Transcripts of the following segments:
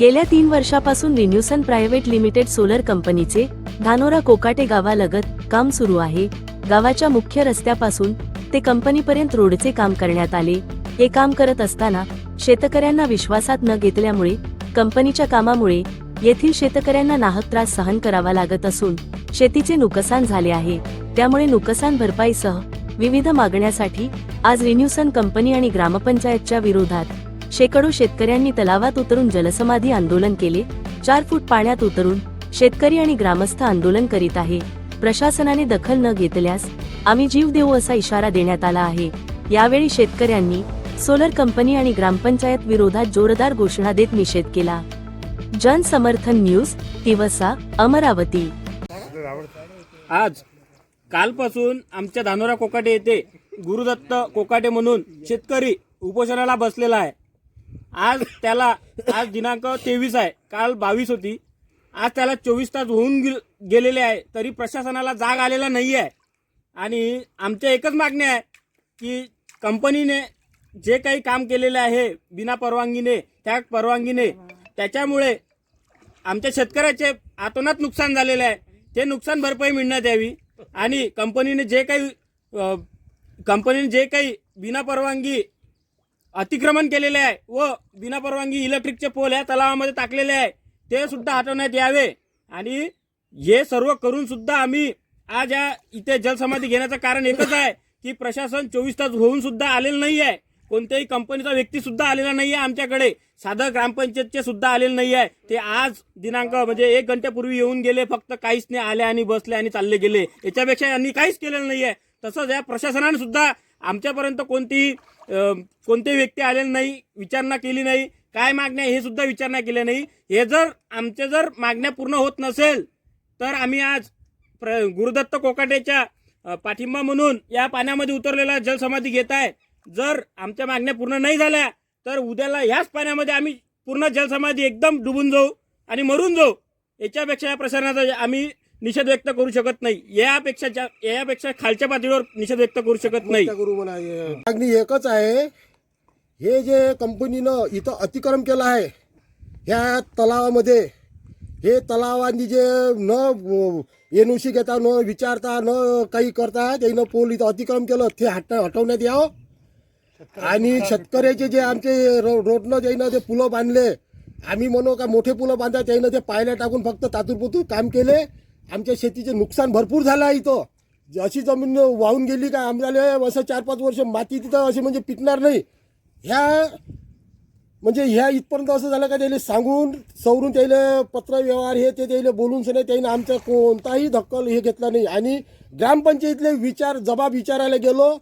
गेल्या तीन वर्षापासून रिन्यूसन प्रायव्हेट लिमिटेड सोलर कंपनीचे धानोरा कोकाटे गावालगत काम सुरू आहे. गावाच्या मुख्य रस्त्यापासून ते कंपनीपर्यंत रोडचे काम करण्यात आले. हे काम करत असताना शेतकऱ्यांना विश्वासात न घेतल्यामुळे कंपनीच्या कामामुळे येथील शेतकऱ्यांना नाहक त्रास सहन करावा लागत असून शेतीचे नुकसान झाले आहे. त्यामुळे नुकसान भरपाईसह विविध मागण्यासाठी आज रिन्यूसन कंपनी आणि ग्रामपंचायतच्या विरोधात शेकडो शेतकऱ्यांनी तलावात उतरून जलसमाधी आंदोलन केले. चार फूट पाण्यात उतरून शेतकरी आणि ग्रामस्थ आंदोलन करीत आहे. प्रशासनाने दखल न घेतल्यास आम्ही जीव देऊ असा इशारा देण्यात आला आहे. यावेळी शेतकऱ्यांनी सोलर कंपनी आणि ग्रामपंचायत विरोधात जोरदार घोषणा देत निषेध केला. जन समर्थन न्यूज तिवसा अमरावती. आज कालपासून आमच्या धानोरा कोकाटे येथे गुरुदत्त कोकाटे म्हणून शेतकरी उपोषणाला बसलेला आहे. आज त्याला आज दिनांक तेवीस आहे. काल बावीस होती. आज त्याला चोवीस तास होऊन गेलेले आहे तरी प्रशासनाला जाग आलेला नाही आहे. आणि आमच्या एकच मागणी आहे की कंपनीने जे काही काम केलेले आहे बिना परवानगीने त्या परवानगीने त्याच्यामुळे आमच्या शेतकऱ्याचे आतोनात नुकसान झालेले आहे. ते नुकसान भरपाई मिळण्यात यावी. आणि कंपनीने जे काही कंपनीने जे काही बिना परवानगी अतिक्रमण केलेले आहे. व बिना परवानगी इलेक्ट्रिकचे पोल या तलावामध्ये टाकलेले आहे. ते सुद्धा हटवण्यात यावे. आणि हे सर्व करून सुद्धा आम्ही आज या इथे जलसमाधी घेण्याचं कारण एकच आहे की प्रशासन चोवीस तास होऊन सुद्धा आलेलं नाही आहे कोणत्याही कंपनीचा व्यक्ती सुद्धा आलेला नाही आहे आमच्याकडे. साधं ग्रामपंचायतचे सुद्धा आलेले नाही आहे ते आज दिनांक म्हणजे एक घंट्यापूर्वी येऊन गेले फक्त काहीच नाही आले आणि बसले आणि चालले गेले. याच्यापेक्षा यांनी काहीच केलेलं नाही आहे तसंच या प्रशासनाने सुद्धा आमच्यापर्यंत कोणतीही कोणते व्यक्ती आलेले नाही विचारणा केली नाही काय मागण्या हे सुद्धा विचारणा केल्या नाही. हे जर आमच्या जर मागण्या पूर्ण होत नसेल तर आम्ही आज प्र गुरुदत्त कोकाटेच्या पाठिंबा म्हणून या पाण्यामध्ये उतरलेला जलसमाधी घेत आहे. जर आमच्या मागण्या पूर्ण नाही झाल्या तर उद्याला ह्याच पाण्यामध्ये आम्ही पूर्ण जलसमाधी एकदम डुबून जाऊ आणि मरून जाऊ. याच्यापेक्षा या प्रसारणाचा आम्ही निषेध व्यक्त करू शकत नाही. यापेक्षा जा- यापेक्षा खालच्या पातळीवर निषेध व्यक्त करू शकत नाही. त्या गुरु म्हणा हे. मागणी एकच आहे हे जे कंपनीनं इथं अतिक्रम केलं आहे ह्या तलावामध्ये हे तलावांनी जे न एनओसी घेता न विचारता न काही करता त्यानं पोल इथं अतिक्रम केलं ते हट हटवण्यात यावं. आणि शेतकऱ्याचे जे आमचे रो- रोडनं त्यानं ते पुलं बांधले आम्ही म्हणू का मोठे पुलं बांधा त्यानं ते पायल्या टाकून फक्त तातूरपुतूर काम केले. आमच्या शेतीचे नुकसान भरपूर झालं आहे इथं. अशी जमीन वाहून गेली का आम्हाला असं चार पाच वर्ष माती तिथं अशी म्हणजे पिकणार नाही. ह्या म्हणजे ह्या इथपर्यंत असं झालं का त्याला सांगून सवरून त्याला पत्र व्यवहार हे ते त्याला बोलून सने त्याने आमचा कोणताही दखल हे घेतला नाही. आणि ग्रामपंचायतीतले विचार जबाब विचारायला गेलो.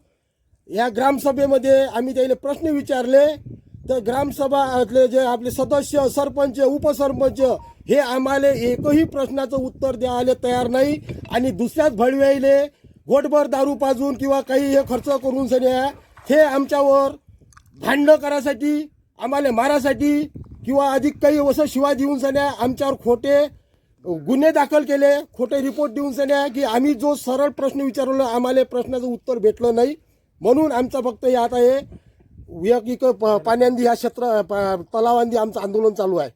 या ग्रामसभेमध्ये आम्ही त्याला प्रश्न विचारले. तर ग्रामसभातले जे आपले सदस्य सरपंच उपसरपंच हे आम्हाला एकही प्रश्नाचं उत्तर द्यायला तयार नाही आणि दुसऱ्याच भडव्याईले घोटभर दारू पाजून किंवा काही हे खर्च करून सन्या हे आमच्यावर भांडणं करायसाठी आम्हाला मारासाठी किंवा अधिक काही असं शिवाय देऊन सन्या आमच्यावर खोटे गुन्हे दाखल केले खोटे रिपोर्ट देऊन सन्या की आम्ही जो सरळ प्रश्न विचारलो आम्हाला प्रश्नाचं उत्तर भेटलं नाही. म्हणून आमचं फक्त हे आता हे एक इक प- पाण्यांदी ह्या क्षेत्र प- तलावांदी आमचं आंदोलन चालू आहे.